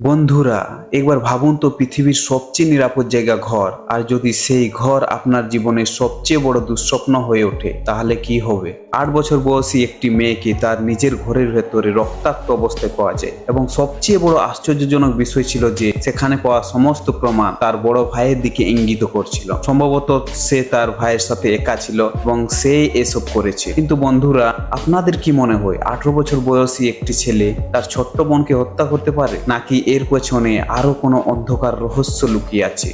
বন্ধুরা, একবার ভাবুন তো পৃথিবীর সবচেয়ে নিরাপদ জায়গা ঘর। আর যদি সেই ঘর আপনার জীবনের সবচেয়ে বড় দুঃস্বপ্ন হয়ে ওঠে, তাহলে কি হবে? আট বছর বয়সী একটি মেয়েকে তার নিজের ঘরের ভেতরে রক্তাক্ত অবস্থায় পাওয়া যায়। এবং সবচেয়ে বড় আশ্চর্যজনক বিষয় ছিল যে, সেখানে পাওয়া সমস্ত প্রমাণ তার বড় ভাইয়ের দিকে ইঙ্গিত করছিল। সম্ভবত সে তার ভাইয়ের সাথে একা ছিল এবং সে এসব করেছে। কিন্তু বন্ধুরা, আপনাদের কি মনে হয়, আঠারো বছর বয়সী একটি ছেলে তার ছোট্ট বোনকে হত্যা করতে পারে? নাকি এর পেছনে আরও কোনো অন্ধকার রহস্য লুকিয়ে আছে।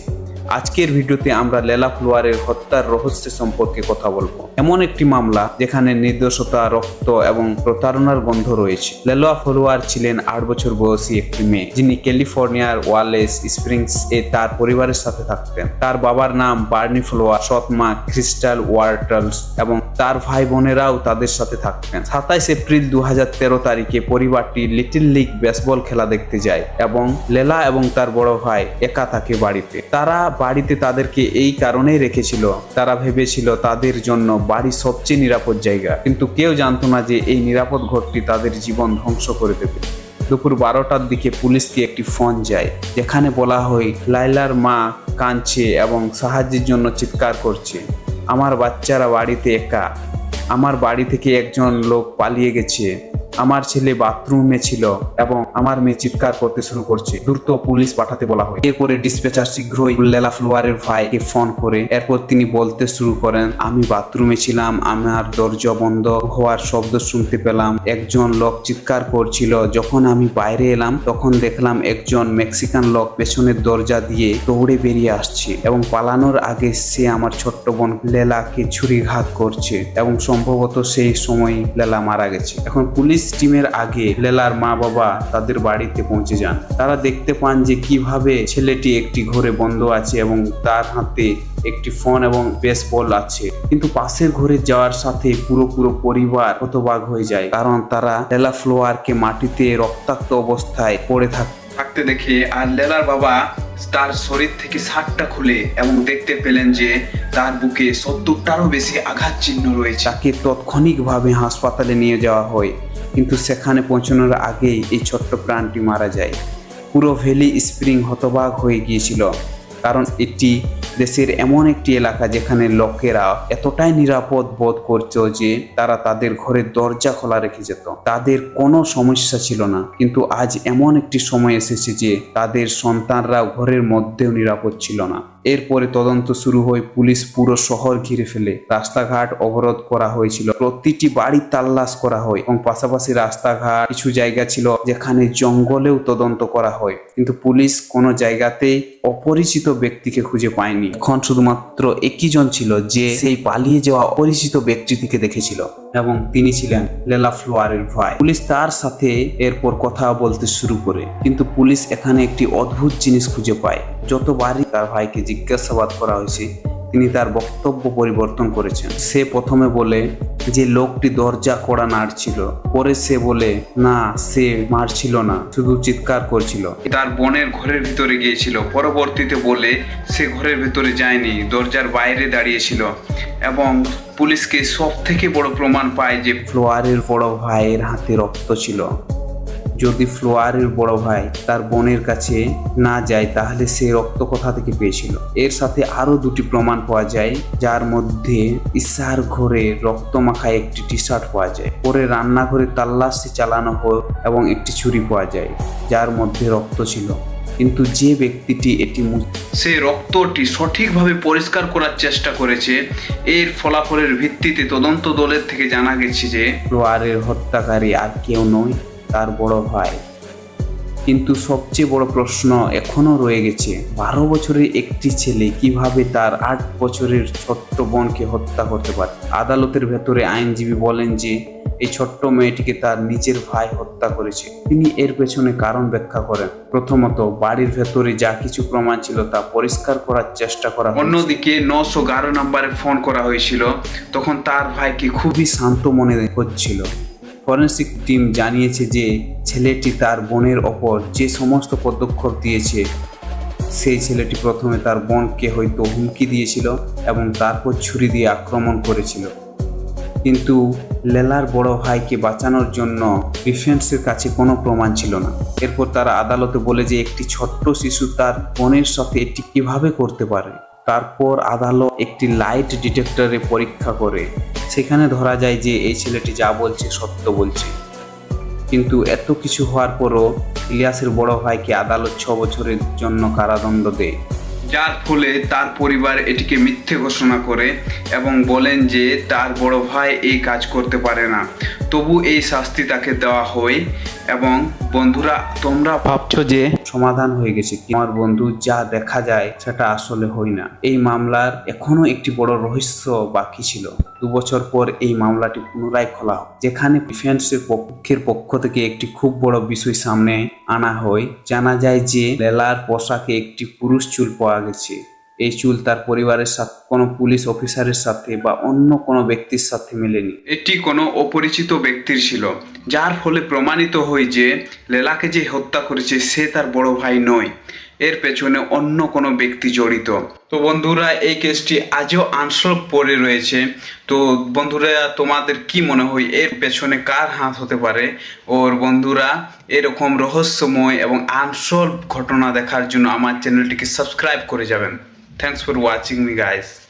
আজকের ভিডিওতে আমরা লেলা ফ্লোয়ারের হত্যার রহস্য সম্পর্কে কথা বলব। এমন একটি মামলা যেখানে নির্দোষতা, রক্ত এবং প্রতারণার গন্ধ রয়েছে। লেলোয়া ফ্লোয়ার ছিলেন আট বছর বয়সী একটি মেয়ে, যিনি ক্যালিফোর্নিয়ার ওয়ালেস স্প্রিংস এ তার পরিবারের সাথে থাকতেন। তার বাবার নাম বার্নি ফ্লোয়ার সৎ মা ক্রিস্টাল ওয়ার্টলস এবং তার ভাই বোনেরাও তাদের সাথে থাকতেন সাতাইশ এপ্রিল দু হাজার তেরো তারিখে পরিবারটি লিটিল লিগ বেসবল খেলা দেখতে যায় এবং লেলা এবং তার বড় ভাই একা থাকে বাড়িতে। তারা বাড়িতে তাদেরকে এই কারণেই রেখেছিল, তারা ভেবেছিল তাদের জন্য বাড়ি সবচেয়ে নিরাপদ জায়গা। কিন্তু কেউ জানতো না যে এই নিরাপদ ঘরটি তাদের জীবন ধ্বংস করে দেবে। দুপুর বারোটার দিকে পুলিশকে একটি ফোন যায়, যেখানে বলা হয় লাইলার মা কাঁদছে এবং সাহায্যের জন্য চিৎকার করছে। আমার বাচ্চারা বাড়িতে একা। আমার বাড়ি থেকে একজন লোক পালিয়ে গেছে। আমার ছেলে বাথরুমে ছিল এবং আমার মেয়ে চিৎকার করতে শুরু করছে। দ্রুত পুলিশ পাঠাতে বলা হয়। এরপরে ডিসপেচার শীঘ্রই লেলা ফ্লোয়ারের ভাইকে ফোন করে। এরপর তিনি বলতে শুরু করেন, আমি বাথরুমে ছিলাম, আমার দরজা বন্ধ হওয়ার শব্দ শুনতে পেলাম। একজন লোক চিৎকার করছিল। যখন আমি বাইরে এলাম, তখন দেখলাম একজন মেক্সিকান লোক পেছনের দরজা দিয়ে দৌড়ে বেরিয়ে আসছে এবং পালানোর আগে সে আমার ছোট্ট বোন লেলাকে ছুরিঘাত করছে এবং সম্ভবত সেই সময় লেলা মারা গেছে। এখন পুলিশ টিমের আগে লেলার মা বাবা তাদের বাড়িতে পৌঁছে যান। তারা দেখতে পান যে কীভাবে ছেলেটি একটি ঘরে বন্ধ আছে এবং তার হাতে একটি ফোন এবং বেসবল আছে। কিন্তু পাশের ঘরে যাওয়ার সাথে পুরো পুরো পরিবার হতবাক হয়ে যায় কারণ তারা লেলা ফ্লোয়ারকে মাটিতে রক্তাক্ত অবস্থায় পড়ে থাক- থাকতে দেখে আর লেলার বাবা তার শরীর থেকে শার্টটা খুলে এবং দেখতে পেলেন যে তার বুকে সত্তরটারও বেশি আঘাত চিহ্ন রয়েছে। তাকে তাৎক্ষণিকভাবে হাসপাতালে নিয়ে যাওয়া হয়। কিন্তু সেখানে পৌঁছানোর আগেই এই ছোট্ট প্রাণটি মারা যায়। পুরো ভ্যালি স্প্রিং হতবাক হয়ে গিয়েছিল, কারণ এটি দেশের এমন একটি এলাকা যেখানে লোকেরা এতটাই নিরাপদ বোধ করত যে তারা তাদের ঘরের দরজা খোলা রেখে যেত। তাদের কোনো সমস্যা ছিল না, কিন্তু আজ এমন একটি সময় এসেছে যে তাদের সন্তানরা ঘরের মধ্যেও নিরাপদ ছিল না। এরপরে তদন্ত শুরু হয় পুলিশ পুরো শহর ঘিরে ফেলে। রাস্তাঘাট অবরোধ করা হয়েছিল। প্রতিটি বাড়ি তাল্লাশ করা হয় এবং পাশাপাশি রাস্তাঘাট কিছু জায়গা ছিল যেখানে জঙ্গলেও তদন্ত করা হয়। কিন্তু পুলিশ কোনো জায়গাতেই অপরিচিত ব্যক্তিকে খুঁজে পায়নি। এখন শুধুমাত্র একই জন ছিল যে সেই পালিয়ে যাওয়া অপরিচিত ব্যক্তিটিকে দেখেছিল এবং তিনি ছিলেন লেলা ফ্লোয়ারের ভাই। পুলিশ তার সাথে এরপর কথা বলতে শুরু করে। কিন্তু পুলিশ এখানে একটি অদ্ভুত জিনিস খুঁজে পায়। যতবারই তার ভাইকে জিজ্ঞাসাবাদ করা হয়েছে। তিনি তার বক্তব্য পরিবর্তন করেছেন। সে প্রথমে বলে যে লোকটি দরজা কড়া নাড়ছিল। পরে সে বলে না সে মারছিল না শুধু চিৎকার করছিল। তার বোনের ঘরের ভিতরে গিয়েছিল। পরবর্তীতে বলে সে ঘরের ভিতরে যায়নি দরজার বাইরে দাঁড়িয়েছিল। এবং পুলিশকে সব থেকে বড় প্রমাণ পায় যে ফ্লোয়ারের বড় ভাইয়ের হাতে রক্ত ছিল। যদি ফ্লোয়ারের বড় ভাই তার বোনের কাছে না যায় তাহলে সে রক্ত কোথা থেকে পেয়েছিল? এর সাথে আরও দুটি প্রমাণ পাওয়া যায় যার মধ্যে ইসার ঘরে রক্ত মাখা একটি টি শার্ট পাওয়া যায় পরে রান্নাঘরে তাল্লাশি চালানো হয় এবং একটি ছুরি পাওয়া যায় যার মধ্যে রক্ত ছিল। কিন্তু যে ব্যক্তিটি এটি সে রক্তটি সঠিকভাবে পরিষ্কার করার চেষ্টা করেছে এর ফলাফলের ভিত্তিতে তদন্ত দলের থেকে জানা গেছে যে ফ্লোয়ারের হত্যাকারী আর কেউ নয়। তার বড় ভাই। কিন্তু সবচেয়ে বড় প্রশ্ন এখনও রয়ে গেছে, বারো বছরের একটি ছেলে কীভাবে তার আট বছরের ছোট্ট বোনকে হত্যা করতে পারে? আদালতের ভেতরে আইনজীবী বলেন যে, এই ছোট্ট মেয়েটিকে তার নিজের ভাই হত্যা করেছে। তিনি এর পেছনে কারণ ব্যাখ্যা করেন। প্রথমত, বাড়ির ভেতরে যা কিছু প্রমাণ ছিল তা পরিষ্কার করার চেষ্টা করা অন্যদিকে, নশো গারো নম্বরে ফোন করা হয়েছিল, তখন তার ভাইকে খুবই শান্ত মনে হচ্ছিল। ফরেন্সিক টিম জানিয়েছে যে ছেলেটি তার বোনের ওপর যে সমস্ত পদক্ষেপ দিয়েছে, সেই ছেলেটি প্রথমে তার বোনকে হয়তো হুমকি দিয়েছিল এবং তারপর ছুরি দিয়ে আক্রমণ করেছিল। কিন্তু লেলার বড় ভাইকে বাঁচানোর জন্য ডিফেন্সের কাছে কোনো প্রমাণ ছিল না। এরপর তারা আদালতে বলে যে একটি ছোট্ট শিশু তার বোনের সাথে এটি কীভাবে করতে পারে। তারপর আদালত একটি লাইট ডিটেক্টরে পরীক্ষা করে। সেখানে ধরা যায় যে এই ছেলেটি যা বলছে সত্য বলছে। কিন্তু এত কিছু হওয়ার পরও ইলিয়াসের বড় ভাইকে আদালত ছ বছরের জন্য কারাদণ্ড দেয়। যার ফলে তার পরিবার এটিকে মিথ্যে ঘোষণা করে এবং বলেন যে তার বড় ভাই এই কাজ করতে পারে না। তবু এই শাস্তি তাকে দেওয়া হয় এবং বন্ধুরা, তোমরা ভাবছ যে সমাধান হয়ে গেছে আমার বন্ধু যা দেখা যায় সেটা আসলে হয় না। এই মামলার এখনও একটি বড় রহস্য বাকি ছিল। দু বছর পর এই মামলাটি পুনরায় খোলা হয় যেখানে ডিফেন্সের পক্ষের পক্ষ থেকে একটি খুব বড় বিষয় সামনে আনা হয়। জানা যায় যে লেলার পোশাকে একটি পুরুষ চুল পাওয়া গেছে। এই চুল তার পরিবারের সাথে, কোনো পুলিশ অফিসারের সাথে বা অন্য কোনো ব্যক্তির সাথে মেলেনি। এটি কোনো অপরিচিত ব্যক্তির ছিল, যার ফলে প্রমাণিত হয় যে লেলাকে যে হত্যা করেছে সে তার বড় ভাই নয়, এর পেছনে অন্য কোনো ব্যক্তি জড়িত। তো বন্ধুরা, এই কেসটি আজও আনসলভ পড়ে রয়েছে। তো বন্ধুরা, তোমাদের কি মনে হয়, এর পেছনে কার হাত হতে পারে? ওর বন্ধুরা, এরকম রহস্যময় এবং আনসলভ ঘটনা দেখার জন্য আমার চ্যানেলটিকে সাবস্ক্রাইব করে যাবেন। Thanks for watching me guys.